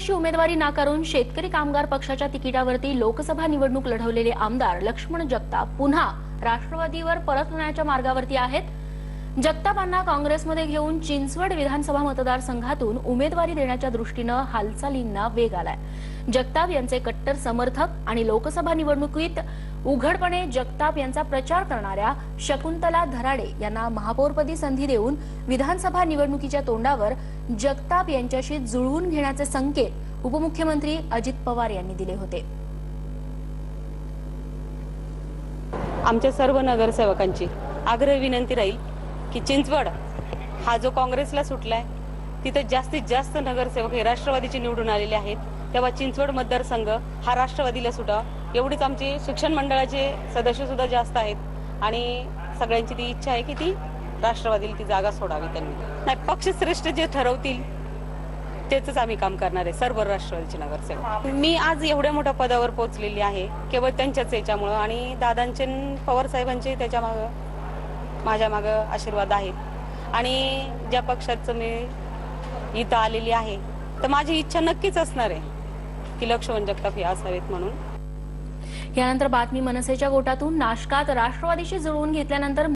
काँग्रेसची उमेदवारी नाकारून शेतकरी कामगार पक्षाच्या तिकिटावरती लोकसभा निवडणूक लढवलेले आमदार लक्ष्मण जगताप पुन्हा राष्ट्रवादीवर परतण्याच्या मार्गावरती आहेत. जगतापांना काँग्रेसमध्ये घेऊन चिंचवड विधानसभा मतदारसंघातून उमेदवारी देण्याच्या दृष्टीनं हालचालींना वेग आलाय. जगताप यांचे कट्टर समर्थक आणि लोकसभा निवडणुकीत उघडपणे जगताप यांचा प्रचार करणाऱ्या शकुंतला धराडे यांना महापौरपदी संधी देऊन विधानसभा निवडणुकीच्या तोंडावर जगताप यांच्याशी जुळवून घेण्याचे संकेत उपमुख्यमंत्री अजित पवार यांनी दिले होते. आमच्या सर्व नगरसेवकांची आग्रह विनंती राहील की चिंचवड हा जो काँग्रेसला सुटलाय तिथं जास्तीत जास्त नगरसेवक हे राष्ट्रवादीचे निवडून आलेले आहेत. तेव्हा चिंचवड मतदारसंघ हा राष्ट्रवादीला सुटा एवढीच आमची शिक्षण मंडळाचे सदस्य सुद्धा जास्त आहेत आणि सगळ्यांची ती इच्छा आहे की ती राष्ट्रवादीला ती जागा सोडावी त्यांनी. नाही पक्षश्रेष्ठ जे ठरवतील तेच आम्ही काम करणार आहे सर्व राष्ट्रवादीचे नगरसेवक. मी आज एवढ्या मोठ्या पदावर पोहोचलेली आहे केवळ त्यांच्याच याच्यामुळं आणि दादांचे पवार साहेबांचे त्याच्या माग माझ्या माग आशीर्वाद आहेत आणि ज्या पक्षाचं मी इथं आलेली आहे तर माझी इच्छा नक्कीच असणार आहे. तिलक लक्ष्मण जगताप हे असावेत म्हणून. यानंतर बातमी मनसेच्या गोटातून नाशकात राष्ट्रवादीशी जुळवून घेतल्यानंतर